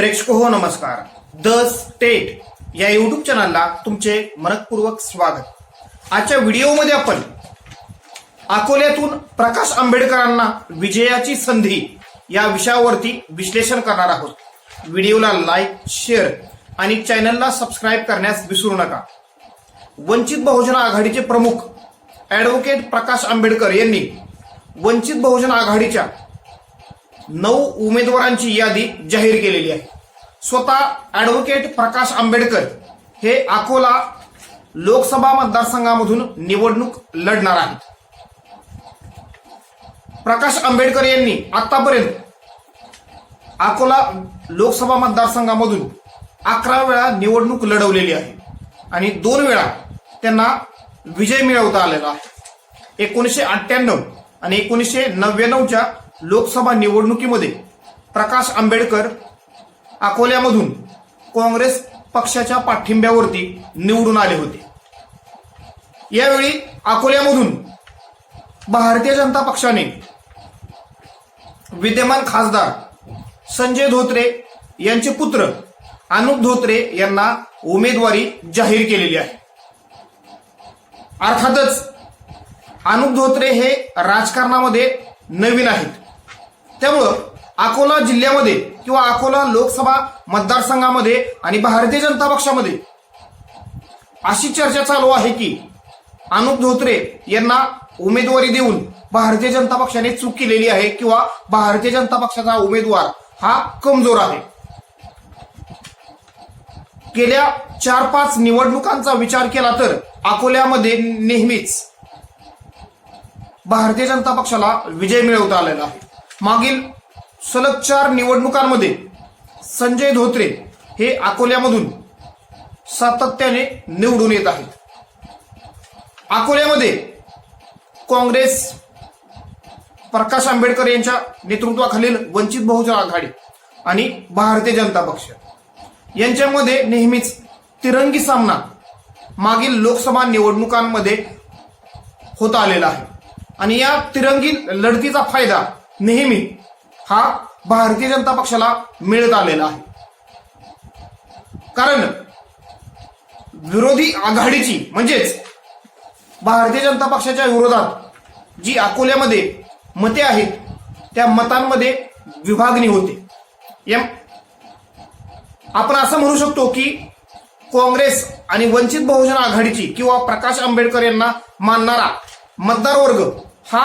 प्रेक्षक हो नमस्कार. द स्टेट या युट्यूब चॅनलला तुमचे मनपूर्वक स्वागत. आजच्या व्हिडिओमध्ये आपण अकोल्यातून प्रकाश आंबेडकरांना विजयाची संधी या विषयावरती विश्लेषण करणार आहोत. व्हिडिओला लाईक शेअर आणि चॅनलला सबस्क्राईब करण्यास विसरू नका. वंचित बहुजन आघाडीचे प्रमुख ॲडव्होकेट प्रकाश आंबेडकर यांनी वंचित बहुजन आघाडीच्या नऊ उमेदवारांची यादी जाहीर केलेली आहे. स्वतः ॲडव्होकेट प्रकाश आंबेडकर हे अकोला लोकसभा मतदारसंघामधून निवडणूक लढणार आहेत. प्रकाश आंबेडकर यांनी आतापर्यंत अकोला लोकसभा मतदारसंघामधून अकरा वेळा निवडणूक लढवलेली आहे आणि दोन वेळा त्यांना विजय मिळवता आलेला आहे. एकोणीसशे अठ्ठ्याण्णव आणि एकोणीसशे नव्याण्णवच्या लोकसभा निवडणुकीमध्ये प्रकाश आंबेडकर अकोल्यामधून काँग्रेस पक्षाच्या पाठिंब्यावरती निवडून आले होते. यावेळी अकोल्यामधून भारतीय जनता पक्षाने विद्यमान खासदार संजय धोत्रे यांचे पुत्र अनुप धोत्रे यांना उमेदवारी जाहीर केलेली आहे. अर्थातच अनुप धोत्रे हे राजकारणामध्ये नवीन आहेत. त्यामुळं अकोला जिल्ह्यामध्ये किंवा अकोला लोकसभा मतदारसंघामध्ये आणि भारतीय जनता पक्षामध्ये अशी चर्चा चालू आहे की अनुप धोत्रे यांना उमेदवारी देऊन भारतीय जनता पक्षाने चूक केलेली आहे किंवा भारतीय जनता पक्षाचा उमेदवार हा कमजोर आहे. गेल्या चार पाच निवडणुकांचा विचार केला तर अकोल्यामध्ये नेहमीच भारतीय जनता पक्षाला विजय मिळवता आलेला आहे. मागील सलग चार निवडणुकांमध्ये संजय धोत्रे हे अकोल्यामधून सातत्याने निवडून येत आहेत. अकोल्यामध्ये काँग्रेस प्रकाश आंबेडकर यांच्या नेतृत्वाखालील वंचित बहुजन आघाडी आणि भारतीय जनता पक्ष यांच्यामध्ये नेहमीच तिरंगी सामना मागील लोकसभा निवडणुकांमध्ये होता आलेला आहे. आणि या तिरंगी लढतीचा फायदा नेहमी हा भारतीय जनता पक्षाला मिळत आलेला आहे. कारण विरोधी आघाडीची म्हणजेच भारतीय जनता पक्षाच्या विरोधात जी अकोल्यामध्ये मते आहेत त्या मतांमध्ये विभागणी होते. या आपण असं म्हणू शकतो की काँग्रेस आणि वंचित बहुजन आघाडीची किंवा प्रकाश आंबेडकर यांना मानणारा मतदार वर्ग हा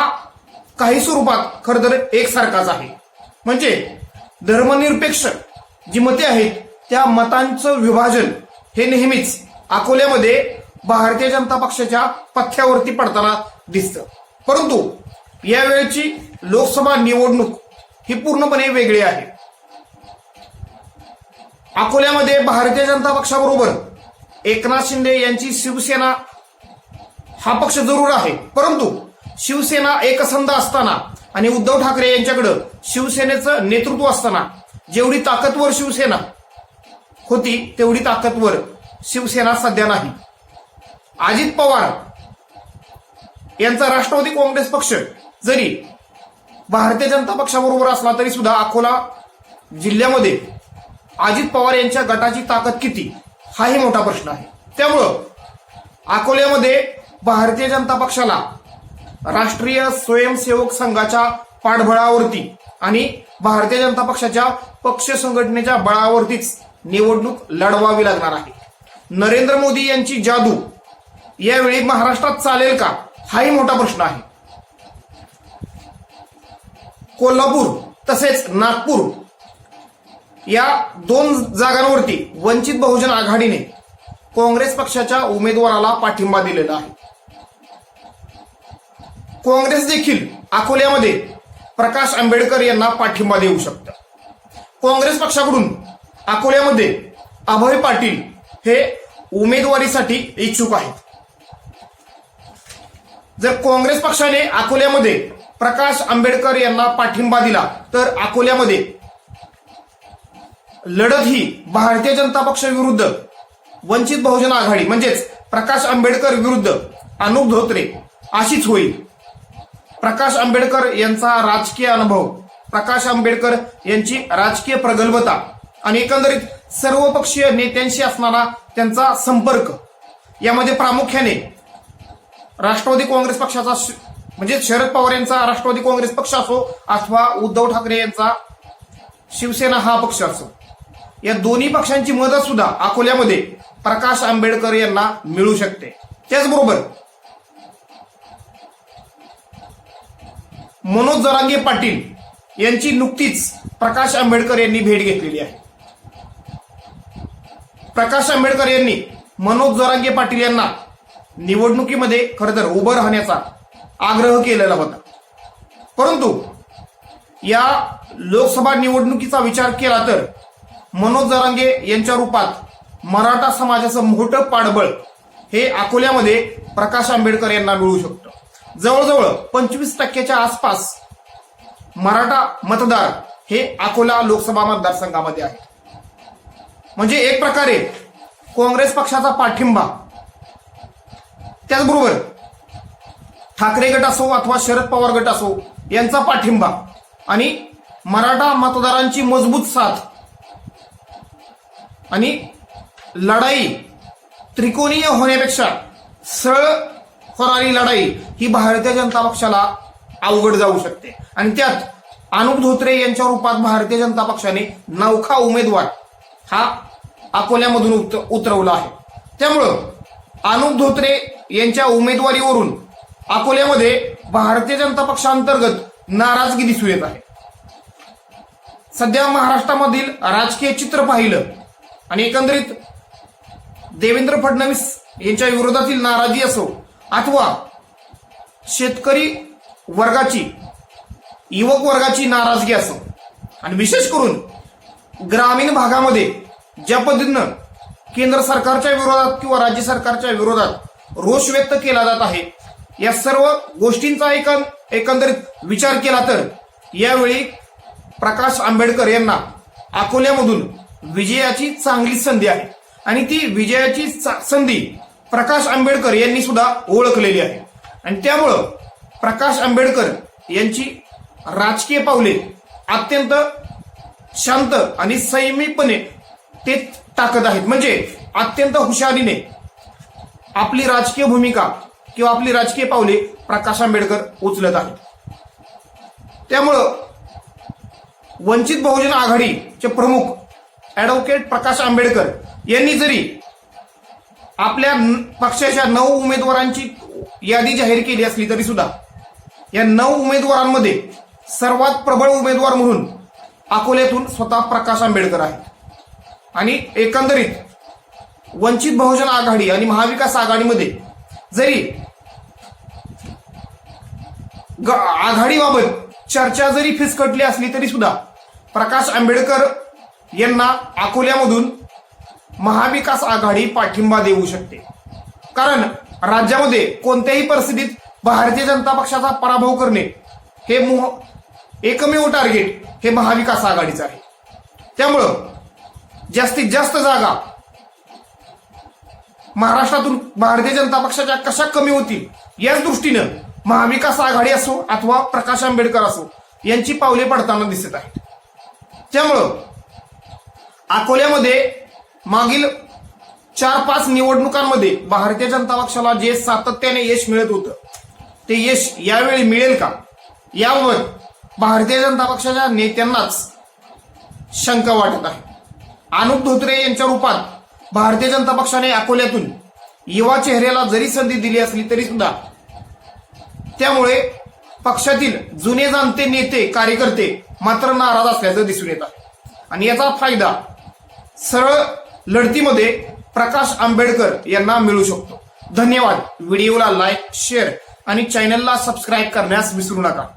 काही स्वरूपात खर तर एकसारखाच आहे. म्हणजे धर्मनिरपेक्ष जी मते आहेत त्या मतांचं विभाजन हे नेहमीच अकोल्यामध्ये भारतीय जनता पक्षाच्या पथ्यावरती पडताना दिसतं. परंतु यावेळची लोकसभा निवडणूक ही पूर्णपणे वेगळी आहे. अकोल्यामध्ये भारतीय जनता पक्षाबरोबर एकनाथ शिंदे यांची शिवसेना हा पक्ष जरूर आहे. परंतु शिवसेना एकसंध असताना आणि उद्धव ठाकरे यांच्याकडं शिवसेनेचं नेतृत्व असताना जेवढी ताकदवर शिवसेना होती तेवढी ताकदवर शिवसेना सध्या नाही. अजित पवार यांचा राष्ट्रवादी काँग्रेस पक्ष जरी भारतीय जनता पक्षाबरोबर असला तरी सुद्धा अकोला जिल्ह्यामध्ये अजित पवार यांच्या गटाची ताकद किती हाही मोठा प्रश्न आहे. त्यामुळं अकोल्यामध्ये भारतीय जनता पक्षाला राष्ट्रीय स्वयंसेवक संघाच्या पाठबळावरती आणि भारतीय जनता पक्षाच्या पक्ष संघटनेच्या बळावरतीच निवडणूक लढवावी लागणार आहे. नरेंद्र मोदी यांची जादू यावेळी महाराष्ट्रात चालेल का? हाही मोठा प्रश्न आहे. कोल्हापूर तसेच नागपूर या दोन जागांवरती वंचित बहुजन आघाडीने काँग्रेस पक्षाच्या उमेदवाराला पाठिंबा दिलेला आहे. काँग्रेस देखील अकोल्यामध्ये प्रकाश आंबेडकर यांना पाठिंबा देऊ शकतं. काँग्रेस पक्षाकडून अकोल्यामध्ये अभय पाटील हे उमेदवारीसाठी इच्छुक आहेत. जर काँग्रेस पक्षाने अकोल्यामध्ये प्रकाश आंबेडकर यांना पाठिंबा दिला तर अकोल्यामध्ये लढत ही भारतीय जनता पक्ष विरुद्ध वंचित बहुजन आघाडी म्हणजेच प्रकाश आंबेडकर विरुद्ध अनुप धोत्रे अशीच होईल. प्रकाश आंबेडकर यांचा राजकीय अनुभव. प्रकाश आंबेडकर यांची राजकीय प्रगल्भता आणि एकंदरीत सर्वपक्षीय नेत्यांशी असणारा त्यांचा संपर्क. यामध्ये प्रामुख्याने राष्ट्रवादी काँग्रेस पक्षाचा श- म्हणजे शरद पवार यांचा राष्ट्रवादी काँग्रेस पक्ष असो अथवा उद्धव ठाकरे यांचा शिवसेना हा पक्ष असो. या दोन्ही पक्षांची मदत सुद्धा अकोल्यामध्ये प्रकाश आंबेडकर यांना मिळू शकते. त्याचबरोबर मनोज जरांगे पाटील यांची नुकतीच प्रकाश आंबेडकर यांनी भेट घेतलेली आहे. प्रकाश आंबेडकर यांनी मनोज जरांगे पाटील यांना निवडणुकीमध्ये खरं तर उभं राहण्याचा आग्रह केलेला होता. परंतु या लोकसभा निवडणुकीचा विचार केला तर मनोज जरांगे यांच्या रूपात मराठा समाजाचं मोठं पाठबळ हे अकोल्यामध्ये प्रकाश आंबेडकर यांना मिळू शकतं. जवळजवळ पंचवीस टक्क्याच्या आसपास मराठा मतदार हे अकोला लोकसभा मतदारसंघामध्ये आहे म्हणजे एक प्रकारे काँग्रेस पक्षाचा पाठिंबा. त्याचबरोबर ठाकरे गट असो अथवा शरद पवार गट असो यांचा पाठिंबा आणि मराठा मतदारांची मजबूत साथ आणि लढाई त्रिकोणीय होण्यापेक्षा सरळ होणारी लढाई ही भारतीय जनता पक्षाला अवघड जाऊ शकते. आणि त्यात अनुप धोत्रे यांच्या रूपात भारतीय जनता पक्षाने नौखा उमेदवार हा अकोल्यामधून उत- उतरवला आहे. त्यामुळं अनुप धोत्रे यांच्या उमेदवारीवरून अकोल्यामध्ये भारतीय जनता पक्षांतर्गत नाराजगी दिसून येत आहे. सध्या महाराष्ट्रामधील राजकीय चित्र पाहिलं आणि एकंदरीत देवेंद्र फडणवीस यांच्या विरोधातील नाराजी असो अथवा शेतकरी वर्गाची युवक वर्गाची नाराजगी असो. आणि विशेष करून ग्रामीण भागामध्ये ज्या पद्धतीनं केंद्र सरकारच्या विरोधात किंवा राज्य सरकारच्या विरोधात रोष व्यक्त केला जात आहे या सर्व गोष्टींचा एक एकंदरीत विचार केला तर यावेळी प्रकाश आंबेडकर यांना अकोल्यामधून विजयाची चांगली संधी आहे. आणि ती विजयाची चा- संधी प्रकाश आंबेडकर यांनी सुद्धा ओळखलेली आहे. आणि त्यामुळं प्रकाश आंबेडकर यांची राजकीय पावले अत्यंत शांत आणि संयमीपणे ते टाकत आहेत. म्हणजे अत्यंत हुशारीने आपली राजकीय भूमिका किंवा आपली राजकीय पावले प्रकाश आंबेडकर उचलत आहेत. त्यामुळं वंचित बहुजन आघाडीचे प्रमुख ऍडव्होकेट प्रकाश आंबेडकर यांनी जरी आपल्या पक्षाच्या नऊ उमेदवारांची यादी जाहीर केली असली तरी सुद्धा या नऊ उमेदवारांमध्ये सर्वात प्रबळ उमेदवार म्हणून अकोल्यातून स्वतः प्रकाश आंबेडकर आहेत. आणि एकंदरीत वंचित बहुजन आघाडी आणि महाविकास आघाडीमध्ये जरी आघाडीबाबत चर्चा जरी फिसकटली असली तरी सुद्धा प्रकाश आंबेडकर यांना अकोल्यामधून महाविकास आघाडी पाठिंबा देऊ शकते. कारण राज्यामध्ये कोणत्याही परिस्थितीत भारतीय जनता पक्षाचा पराभव करणे हे मोह एकमेव टार्गेट हे महाविकास आघाडीचं आहे. त्यामुळं जास्तीत जास्त जागा महाराष्ट्रातून भारतीय जनता पक्षाच्या कशा कमी होतील याच दृष्टीनं महाविकास आघाडी असो अथवा प्रकाश आंबेडकर असो यांची पावले पडताना दिसत आहेत. त्यामुळं अकोल्यामध्ये मागील चार पाच निवडणुकांमध्ये भारतीय जनता पक्षाला जे सातत्याने यश मिळत होतं ते यश यावेळी मिळेल का? याबाबत भारतीय जनता पक्षाच्या नेत्यांनाच शंका वाटत आहे. अनुप धोत्रे यांच्या रूपात भारतीय जनता पक्षाने अकोल्यातून युवा चेहऱ्याला जरी संधी दिली असली तरी सुद्धा त्यामुळे पक्षातील जुने जाणते नेते कार्यकर्ते मात्र नाराज असल्याचं दिसून येतात आणि याचा फायदा सरळ लढतीमध्ये प्रकाश आंबेडकर यांना मिळू शकतो. धन्यवाद. व्हिडिओला लाईक शेअर आणि चॅनलला सबस्क्राईब करण्यास विसरू नका.